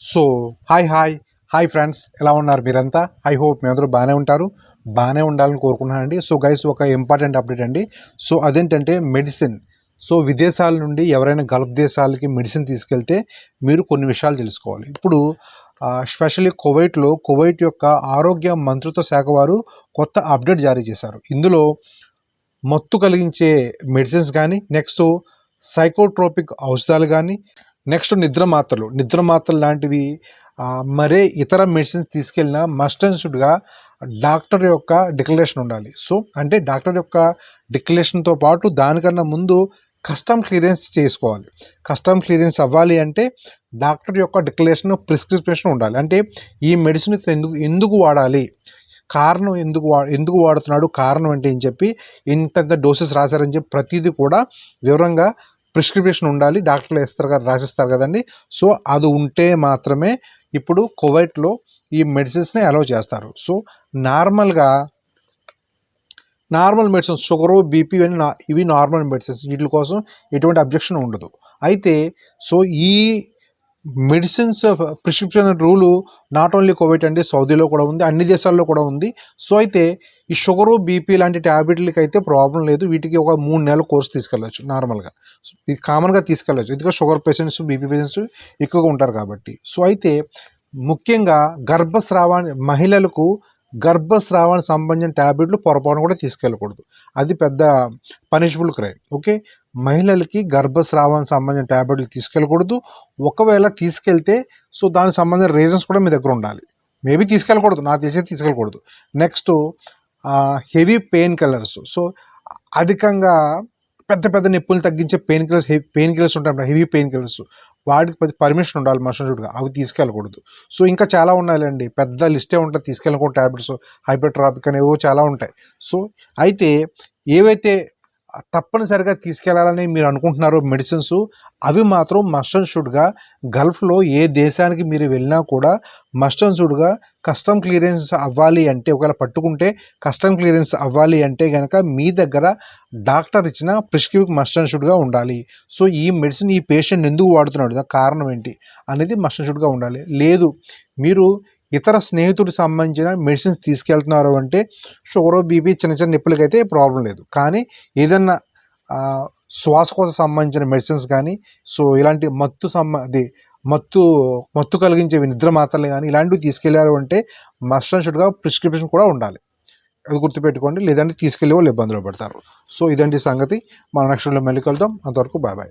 So hi hi. Hi friends ఎలా ఉన్నారు మీరంతా? ఐ హోప్ మీ అందరూ బాగానే ఉంటారు. బాగానే ఉండాలని కోరుకుంటున్నానండి. సో గైస్ ఒక ఇంపార్టెంట్ అప్డేట్ అండి. సో అదేంటంటే మెడిసిన్. సో విదేశాల నుండి ఎవరైనా గల్ఫ్ దేశాలకి మెడిసిన్ తీసుకెళ్తే మీరు కొన్ని విషయాలు తెలుసుకోవాలి. ఇప్పుడు స్పెషల్లీ కువైట్లో కువైట్ యొక్క ఆరోగ్య మంత్రిత్వ శాఖ వారు కొత్త అప్డేట్ జారీ చేశారు. ఇందులో మత్తు కలిగించే మెడిసిన్స్ కానీ నెక్స్ట్ సైకోట్రోపిక్ ఔషధాలు కానీ నెక్స్ట్ నిద్ర మాత్రలు. నిద్ర మాత్రలు లాంటివి మరే ఇతర మెడిసిన్స్ తీసుకెళ్ళినా మస్ట్ అండ్ షుడ్గా డాక్టర్ యొక్క డిక్లరేషన్ ఉండాలి. సో అంటే డాక్టర్ యొక్క డిక్లరేషన్తో పాటు దానికన్నా ముందు కస్టమ్ క్లియరెన్స్ చేసుకోవాలి. కస్టమ్ క్లియరెన్స్ అవ్వాలి అంటే డాక్టర్ యొక్క డిక్లరేషన్ ప్రిస్క్రిప్షన్ ఉండాలి. అంటే ఈ మెడిసిన్ ఎందుకు ఎందుకు వాడాలి? కారణం ఎందుకు వా ఎందుకు వాడుతున్నాడు? కారణం అంటే అని చెప్పి ఇంత డోసెస్ రాశారని చెప్పి ప్రతిదీ కూడా వివరంగా ప్రిస్క్రిప్షన్ ఉండాలి డాక్టర్లు వేస్తారు కదా రాసిస్తారు కదండి. సో అది ఉంటే మాత్రమే ఇప్పుడు కువైట్లో ఈ మెడిసిన్స్ని అలౌ చేస్తారు. సో నార్మల్గా నార్మల్ మెడిసిన్స్ షుగరు బీపీ ఇవన్నీ నా ఇవి నార్మల్ మెడిసిన్స్ వీటి కోసం ఎటువంటి అబ్జెక్షన్ ఉండదు. అయితే సో ఈ medicines prescription rule not only covid అండి సౌదీలో కూడా ఉంది అన్ని దేశాల్లో కూడా ఉంది. సో అయితే ఈ షుగరు బీపీ లాంటి ట్యాబ్లెట్లకి అయితే ప్రాబ్లం లేదు. వీటికి ఒక మూడు నెలల కోర్స్ తీసుకెళ్ళచ్చు నార్మల్గా ఇది కామన్గా తీసుకెళ్ళచ్చు. ఎందుకంటే షుగర్ పేషెంట్స్ బీపీ పేషెంట్స్ ఎక్కువగా ఉంటారు కాబట్టి. సో అయితే ముఖ్యంగా గర్భస్రావాన్ని మహిళలకు గర్భస్రావానికి సంబంధించిన ట్యాబ్లెట్లు పొరపాటున కూడా తీసుకెళ్ళకూడదు. అది పెద్ద పనిషబుల్ క్రైమ్ ఓకే? మహిళలకి గర్భస్రావానికి సంబంధించిన ట్యాబ్లెట్లు తీసుకెళ్ళకూడదు. ఒకవేళ తీసుకెళ్తే సో దానికి సంబంధించిన రీజన్స్ కూడా మీ దగ్గర ఉండాలి. మేబీ తీసుకెళ్ళకూడదు. నాకు తెలిసి తీసుకెళ్ళకూడదు. Next heavy painkillers so అధికంగా పెద్ద పెద్ద నొప్పులు తగ్గించే పెయిన్ కిల్లర్స్ పెయిన్ కిల్లర్స్ ఉంటాయి హెవీ పెయిన్ కిల్లర్స్. వాటికి పర్మిషన్ ఉండాలి మనుషుడుగా అవి తీసుకెళ్ళకూడదు. సో ఇంకా చాలా ఉన్నాయండి పెద్ద లిస్టే ఉంటుంది. తీసుకెళ్ళకూడదు ట్యాబ్లెట్స్ హైపర్ట్రాపిక్ అనేవో చాలా ఉంటాయి. సో అయితే ఏవైతే తప్పనిసరిగా తీసుకెళ్ళాలని మీరు అనుకుంటున్నారో మెడిసిన్స్ అవి మాత్రం మస్ట్ అండ్ షుడ్గా గల్ఫ్లో ఏ దేశానికి మీరు వెళ్ళినా కూడా మస్ట్ అండ్ షుడ్గా కస్టమ్ క్లియరెన్స్ అవ్వాలి అంటే ఒకవేళ పట్టుకుంటే కస్టమ్ క్లియరెన్స్ అవ్వాలి అంటే కనుక మీ దగ్గర డాక్టర్ ఇచ్చిన ప్రిస్క్రిప్ మస్ట్ అండ్ షుడ్గా ఉండాలి. సో ఈ మెడిసిన్ ఈ పేషెంట్ ఎందుకు వాడుతున్నాడు? కారణం ఏంటి? అనేది మస్ట్ అండ్ షుడ్గా ఉండాలి. లేదు మీరు ఇతర స్నేహితుడికి సంబంధించిన మెడిసిన్స్ తీసుకెళ్తున్నారు అంటే షుగర్ బీపీ చిన్న చిన్న నిప్పులకైతే అయితే ప్రాబ్లం లేదు. కానీ ఏదన్నా శ్వాసకోశ సంబంధించిన మెడిసిన్స్ కానీ సో ఇలాంటి మత్తు సంబంధి మత్తు మత్తు కలిగించే నిద్ర మాత్రలు కానీ ఇలాంటివి తీసుకెళ్ళారు అంటే మస్ట్ అండ్ షుడ్గా ప్రిస్క్రిప్షన్ కూడా ఉండాలి. అది గుర్తుపెట్టుకోండి. లేదంటే తీసుకెళ్ళే వాళ్ళు ఇబ్బందులు పడతారు. సో ఇదండి సంగతి. మన నెక్స్ట్ మళ్ళీ కలుద్దాం. అంతవరకు బాయ్ బాయ్